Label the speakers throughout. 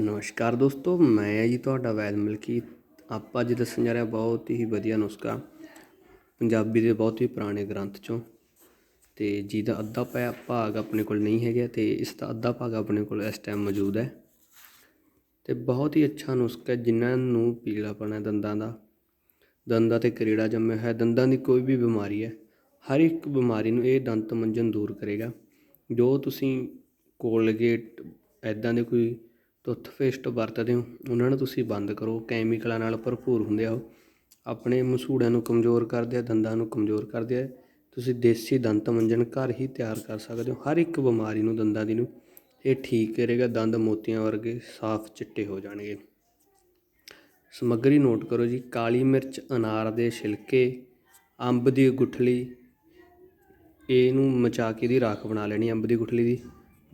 Speaker 1: ਨਮਸਕਾਰ ਦੋਸਤੋ, ਮੈਂ ਹਾਂ ਜੀ ਤੁਹਾਡਾ ਵੈਦ ਮਲਕੀ ਆਪਾਂ ਅੱਜ ਦੱਸਣ ਜਾ ਰਹੇ ਹਾਂ ਬਹੁਤ ਹੀ ਵਧੀਆ ਨੁਸਖਾ, ਪੰਜਾਬੀ ਦੇ ਬਹੁਤ ਹੀ ਪੁਰਾਣੇ ਗ੍ਰੰਥ ਚੋਂ। ਤੇ ਜਿਹਦਾ ਅੱਧਾ ਪਾ- ਭਾਗ ਆਪਣੇ ਕੋਲ ਨਹੀਂ ਹੈਗਾ ਤੇ ਇਸ ਦਾ ਅੱਧਾ ਭਾਗ ਆਪਣੇ ਕੋਲ ਇਸ ਟਾਈਮ ਮੌਜੂਦ ਹੈ। ਤੇ ਬਹੁਤ ਹੀ ਅੱਛਾ ਨੁਸਖਾ ਹੈ ਜਿਨ੍ਹਾਂ ਨੂੰ ਪੀਲਾਪਣ ਹੈ ਦੰਦਾਂ ਦਾ। ਦੰਦਾਂ ਤੇ ਕਰੇੜਾ ਜੰਮਿਆ ਹੈ ਦੰਦਾਂ ਦੀ ਕੋਈ ਵੀ ਬਿਮਾਰੀ ਹੈ, ਹਰ ਇੱਕ ਬਿਮਾਰੀ ਨੂੰ ਇਹ ਦੰਤ ਮੰਜਨ ਦੂਰ ਕਰੇਗਾ। ਜੋ ਤੁਸੀਂ ਕੋਲਗੇਟ ਐਦਾਂ ਦੇ ਕੋਈ ਟੁੱਥਪੇਸਟ ਵਰਤਦੇ ਹੋ, ਉਹਨਾਂ ਨੂੰ ਤੁਸੀਂ ਬੰਦ ਕਰੋ, ਕੈਮੀਕਲਾਂ ਨਾਲ ਭਰਪੂਰ ਹੁੰਦੇ ਆ ਉਹ ਆਪਣੇ ਮਸੂੜਿਆਂ ਨੂੰ ਕਮਜ਼ੋਰ ਕਰਦੇ ਆ, ਦੰਦਾਂ ਨੂੰ ਕਮਜ਼ੋਰ ਕਰਦੇ ਆ। ਤੁਸੀਂ ਦੇਸੀ ਦੰਤ ਮੰਜਨ ਘਰ ਹੀ ਤਿਆਰ ਕਰ ਸਕਦੇ ਹੋ, ਹਰ ਇੱਕ ਬਿਮਾਰੀ ਨੂੰ, ਦੰਦਾਂ ਦੀ ਨੂੰ। ਇਹ ਠੀਕ ਕਰੇਗਾ, ਦੰਦ ਮੋਤੀਆਂ ਵਰਗੇ ਸਾਫ਼ ਚਿੱਟੇ ਹੋ ਜਾਣਗੇ। ਸਮੱਗਰੀ ਨੋਟ ਕਰੋ ਜੀ, ਕਾਲੀ ਮਿਰਚ, ਅਨਾਰ ਦੇ ਛਿਲਕੇ, ਅੰਬ ਦੀ ਗੁਠਲੀ ਇਹਨੂੰ ਮਚਾ ਕੇ ਦੀ ਰਾਖ ਬਣਾ ਲੈਣੀ, ਅੰਬ ਦੀ ਗੁਠਲੀ ਦੀ।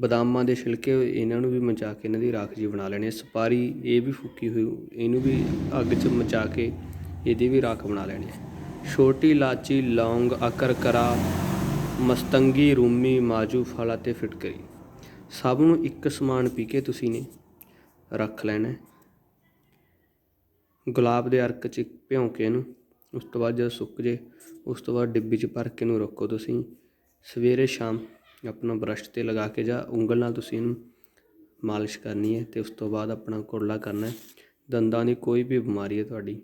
Speaker 1: ਬਦਾਮਾਂ ਦੇ ਛਿਲਕੇ ਇਹਨਾਂ ਨੂੰ ਵੀ ਮਚਾ ਕੇ ਇਹਨਾਂ ਦੀ ਰਾਖ ਜੀ ਬਣਾ ਲੈਣੀ ਹੈ ਸੁਪਾਰੀ ਇਹ ਵੀ ਫੁੱਕੀ ਹੋਈ, ਇਹਨੂੰ ਵੀ ਅੱਗ 'ਚ ਮਚਾ ਕੇ ਇਹਦੀ ਵੀ ਰਾਖ ਬਣਾ ਲੈਣੀ ਹੈ ਛੋਟੀ ਇਲਾਚੀ ਲੌਂਗ, ਅਕਰਕਰਾ, ਮਸਤੰਗੀ, ਰੂਮੀ, ਮਾਜੂ, ਫਲ ਅਤੇ ਫਿਟਕਰੀ। ਸਭ ਨੂੰ ਇੱਕ ਸਮਾਨ ਪੀ ਕੇ ਤੁਸੀਂ ਨੇ ਰੱਖ ਲੈਣਾ ਗੁਲਾਬ ਦੇ ਅਰਕ 'ਚ ਭਿਉਂ ਕੇ ਇਹਨੂੰ, ਉਸ ਤੋਂ ਬਾਅਦ ਜਦੋਂ ਸੁੱਕ ਜੇ, ਉਸ ਤੋਂ ਬਾਅਦ ਡਿੱਬੀ 'ਚ ਭਰ ਕੇ ਇਹਨੂੰ ਰੱਖੋ ਤੁਸੀਂ। ਸਵੇਰੇ ਸ਼ਾਮ ਆਪਣਾ ਬਰੱਸ਼ ਤੇ ਲਗਾ ਕੇ ਜਾਂ ਉਂਗਲ ਨਾਲ ਤੁਸੀਂ ਇਹਨੂੰ ਮਾਲਿਸ਼ ਕਰਨੀ ਹੈ ਤੇ ਉਸ ਤੋਂ ਬਾਅਦ ਆਪਣਾ ਕੁਰਲਾ ਕਰਨਾ ਹੈ। ਦੰਦਾਂ ਦੀ ਕੋਈ ਵੀ ਬਿਮਾਰੀ ਹੈ ਤੁਹਾਡੀ,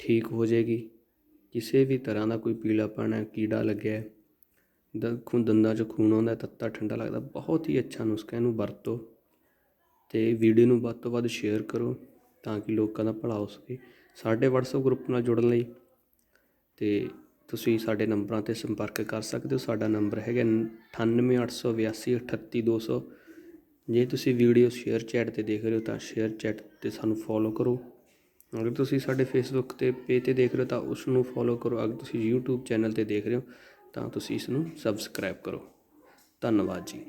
Speaker 1: ਠੀਕ ਹੋ ਜਾਏਗੀ। ਕਿਸੇ ਵੀ ਤਰ੍ਹਾਂ ਦਾ ਕੋਈ ਪੀਲਾਪਣ ਹੈ, ਕੀੜਾ ਲੱਗਿਆ ਹੈ, ਦ ਖੂਨ, ਦੰਦਾਂ 'ਚ ਖੂਨ ਆਉਂਦਾ ਤੱਤਾ ਠੰਡਾ ਲੱਗਦਾ, ਬਹੁਤ ਹੀ ਅੱਛਾ ਨੁਸਖਾ ਇਹਨੂੰ ਵਰਤੋ। ਤੇ ਵੀਡੀਓ ਨੂੰ ਵੱਧ ਤੋਂ ਵੱਧ ਸ਼ੇਅਰ ਕਰੋ ਤਾਂ ਕਿ ਲੋਕਾਂ ਦਾ ਭਲਾ ਹੋ ਸਕੇ। ਸਾਡੇ WhatsApp ਗਰੁੱਪ ਨਾਲ ਜੁੜਨ ਲਈ ਤੇ ਤੁਸੀਂ ਸਾਡੇ ਨੰਬਰਾਂ ਤੇ ਸੰਪਰਕ ਕਰ ਸਕਦੇ ਹੋ। ਸਾਡਾ ਨੰਬਰ ਹੈਗਾ 9888838200 ਜੇ ਤੁਸੀਂ ਵੀਡੀਓ ਸ਼ੇਅਰ ਚੈਟ ਤੇ ਦੇਖ ਰਹੇ ਹੋ ਤਾਂ ਸ਼ੇਅਰ ਚੈਟ ਤੇ ਸਾਨੂੰ ਫੋਲੋ ਕਰੋ। ਅਗਰ ਤੁਸੀਂ ਸਾਡੇ ਫੇਸਬੁੱਕ ਤੇ ਪੇਜ ਤੇ ਦੇਖ ਰਹੇ ਹੋ ਤਾਂ ਉਸ ਨੂੰ ਫੋਲੋ ਕਰੋ। ਅਗਰ ਤੁਸੀਂ YouTube ਚੈਨਲ ਤੇ ਦੇਖ ਰਹੇ ਹੋ ਤਾਂ ਤੁਸੀਂ ਇਸ ਨੂੰ ਸਬਸਕ੍ਰਾਈਬ ਕਰੋ। ਧੰਨਵਾਦ ਜੀ।